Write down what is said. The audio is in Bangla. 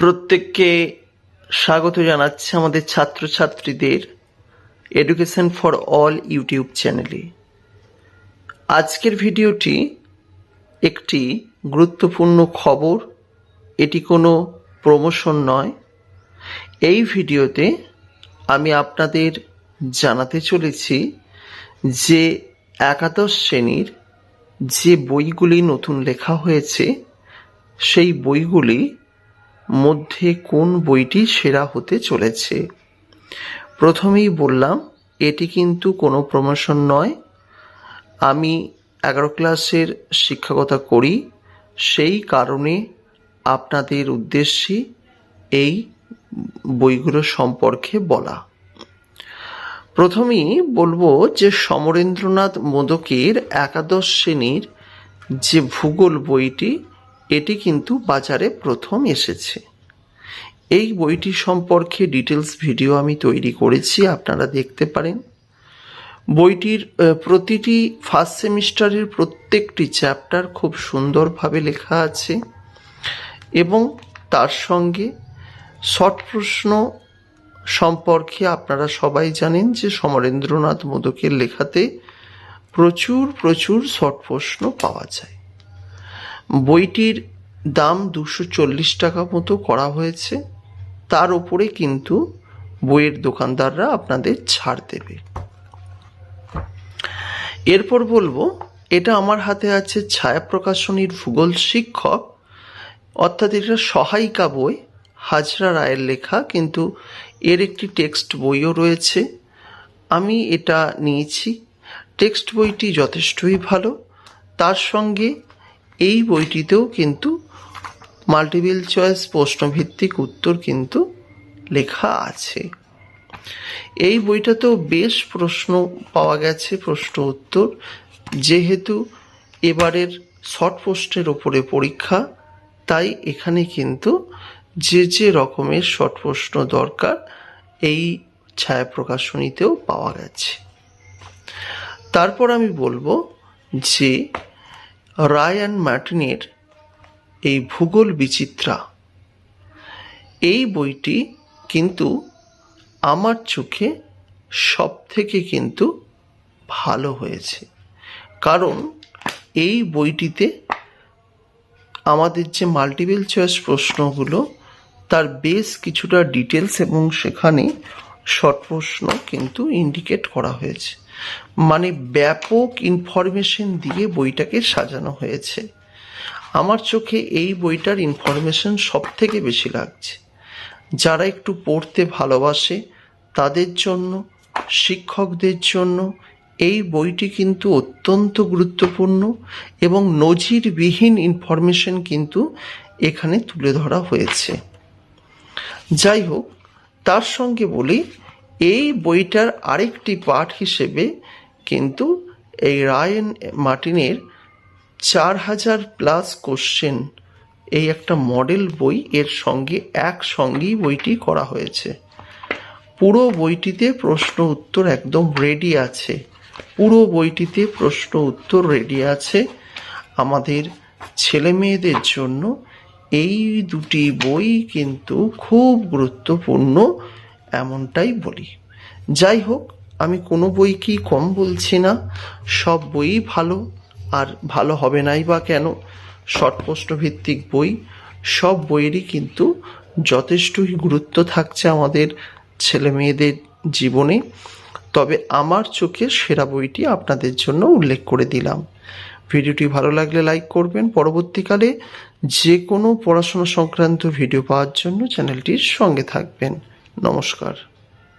প্রত্যেককে স্বাগত জানাচ্ছি আমাদের ছাত্রছাত্রীদের এডুকেশন ফর অল ইউটিউব চ্যানেলে আজকের ভিডিওটি একটি গুরুত্বপূর্ণ খবর, এটি কোনো প্রমোশন নয়। এই ভিডিওতে আমি আপনাদের জানাতে চলেছি যে একাদশ শ্রেণির যে বইগুলি নতুন লেখা হয়েছে, সেই বইগুলি মধ্যে কোন বইটি সেরা হতে চলেছে? প্রথমেই বললাম, এটি কিন্তু কোনো প্রমোশন নয়। আমি এগারো ক্লাসের শিক্ষকতা করি, সেই কারণে আপনাদের উদ্দেশ্যে এই বইগুলো সম্পর্কে বলা। প্রথমেই বলব যে সমরেন্দ্রনাথ মোদকের একাদশ শ্রেণির যে ভূগোল বইটি এটি কিন্তু বাজারে প্রথম এসেছে। এই বইটি সম্পর্কে ডিটেলস ভিডিও আমি তৈরি করেছি, আপনারা দেখতে পারেন। বইটির প্রতিটি ফার্স্ট সেমিস্টারের প্রত্যেকটি চ্যাপ্টার খুব সুন্দরভাবে লেখা আছে এবং তার সঙ্গে শর্ট প্রশ্ন সম্পর্কে আপনারা সবাই জানেন যে সমরেন্দ্রনাথ মোদকের লেখাতে প্রচুর প্রচুর শর্ট প্রশ্ন পাওয়া যায়। বইটির দাম দুশো চল্লিশ টাকা মতো করা হয়েছে। তার উপরে কিন্তু বইয়ের দোকানদাররা আপনাদের ছাড় দেবে। এরপর বলব, এটা আমার হাতে আছে ছায়া প্রকাশনীর ভূগোল শিক্ষক, অর্থাৎ এটা সহায়িকা বই, হাজরা রায়ের লেখা, কিন্তু এর একটি টেক্সট বইও রয়েছে। আমি এটা নিয়েছি। টেক্সট বইটি যথেষ্টই ভালো। তার সঙ্গে এই বইটিতেও কিন্তু মাল্টিপল চয়েস প্রশ্নভিত্তিক উত্তর কিন্তু লেখা আছে। এই বইটাতেও বেশ প্রশ্ন পাওয়া গেছে, প্রশ্ন উত্তর। যেহেতু এবারের শর্ট পোস্টের ওপরে পরীক্ষা, তাই এখানে কিন্তু যে যে রকমের শর্ট প্রশ্ন দরকার, এই ছায়া প্রকাশনীতেও পাওয়া গেছে। তারপর আমি বলব যে রায় অ্যান্ড ম্যার্টিনের এই ভূগোল বিচিত্রা। এই বইটি কিন্তু আমার চোখে সব থেকে কিন্তু ভালো হয়েছে। কারণ এই বইটিতে আমাদের যে মাল্টিপল চয়েস প্রশ্নগুলো, তার বেশ কিছুটা ডিটেলস এবং সেখানে শর্ট প্রশ্ন কিন্তু ইন্ডিকেট করা হয়েছে। মানে ব্যাপক ইনফরমেশন দিয়ে বইটাকে সাজানো হয়েছে। আমার চোখে এই বইটার ইনফরমেশন সব থেকে বেশি লাগছে। যারা একটু পড়তে ভালোবাসে, তাদের জন্য, শিক্ষকদের জন্য এই বইটি কিন্তু অত্যন্ত গুরুত্বপূর্ণ এবং নজিরবিহীন ইনফরমেশন কিন্তু এখানে তুলে ধরা হয়েছে। যাই হোক তার সঙ্গে বলি, এই বইটার আরেকটি পাঠ হিসেবে কিন্তু এই রায়ন মার্টিনের চার হাজার প্লাস কোশ্চেন এই একটা মডেল বই, এর সঙ্গে একসঙ্গেই বইটি করা হয়েছে। পুরো বইটিতে প্রশ্ন উত্তর একদম রেডি আছে। পুরো বইটিতে প্রশ্ন উত্তর রেডি আছে আমাদের ছেলে মেয়েদের জন্য। এই দুটি বই কিন্তু খুব গুরুত্বপূর্ণ এমনটাই বলি। যাই হোক, আমি কোনো বইকেই কম বলছি না, সব বইই ভালো, আর ভালো হবে নাই বা কেন? শর্ট প্রশ্ন ভিত্তিক বই, সব বইয়েরই কিন্তু যথেষ্টই গুরুত্ব থাকছে আমাদের ছেলে মেয়েদের জীবনে। তবে আমার চোখে সেরা বইটি আপনাদের জন্য উল্লেখ করে দিলাম। ভিডিওটি ভালো লাগলে লাইক করবেন। পরবর্তীকালে যে কোনো পড়াশোনা সংক্রান্ত ভিডিও পাওয়ার জন্য চ্যানেলটির সঙ্গে থাকবেন। নমস্কার।